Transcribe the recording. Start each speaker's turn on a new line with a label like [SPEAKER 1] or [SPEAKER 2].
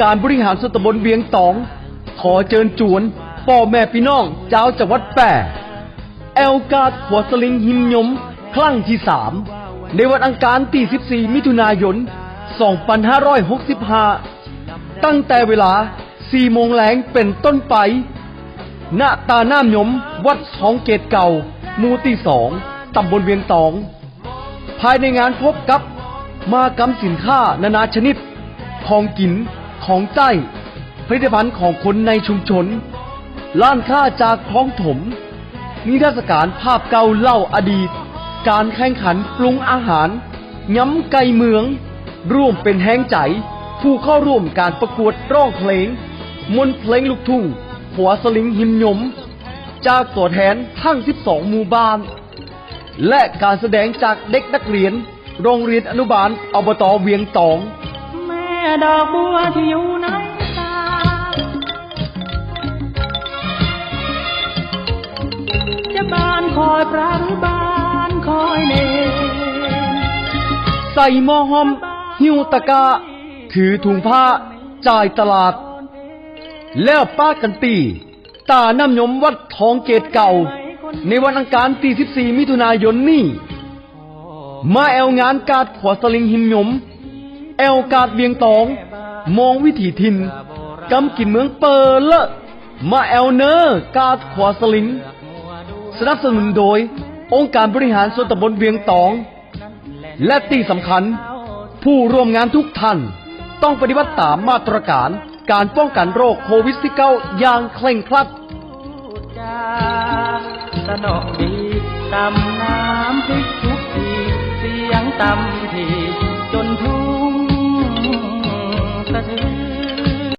[SPEAKER 1] การบริหารส่วนตำบลเวียงตอง ขอเชิญจวนพ่อแม่พี่น้องเจ้าจังหวัดแปร่แอลกาดหัวสลิงหิมยมครั้งที่สามในวันอังคารที่14 มิถุนายน 2565 ตั้งแต่เวลา 4 โมงแลงเป็นต้นไป ณ ตาน้ำยม วัดสองเกตเก่า หมู่ที่สองตำบลเวียงตอง ภายในงานพบกับ มากรรมสินค้านานาชนิด ของกิน ของใจผลิตภัณฑ์ของคนในชุมชนร้านค้าจากคลองถม นิทรรศการภาพเก่าเล่าอดีต การแข่งขันปรุงอาหาร ย้ำไก่เมือง ร่วมเป็นแห้งใจ ผู้เข้าร่วมการประกวดร้องเพลง มนเพลงลูกทุ่ง หัวสลิงหิมยม จากตัวแทนทั้ง 12 หมู่บ้าน และการแสดงจากเด็กนักเรียน โรงเรียนอนุบาลอบตเวียงตอง
[SPEAKER 2] ดอกบัวที่อยู่ในตาจะบานคอยพระหรือบานคอยเนร
[SPEAKER 1] ใส่หม้อหอม หิ้วตะกร้าถือถุงผ้า จ่ายตลาด แล้วป้ากันตี ตาน้ำยมวัดทองเกตเก่า ในวันอังคารที่14มิถุนายนนี้มาแอลงานกาดขวสลิงหิมยม แอลกาดเบียงตอง มองวิถีทินกำกินเมืองเปิดละมาแอลเนอร์กาดขวาสลิง สนับสนุนโดย องค์การบริหารส่วนตำบลเวียงตอง และที่สำคัญ ผู้ร่วมงานทุกท่าน ต้องปฏิบัติตามมาตรการการป้องกันโรคโควิด -19 อย่างเคร่งครัด
[SPEAKER 2] สนอดีตำน้ำพริกทุกที เสียงตำที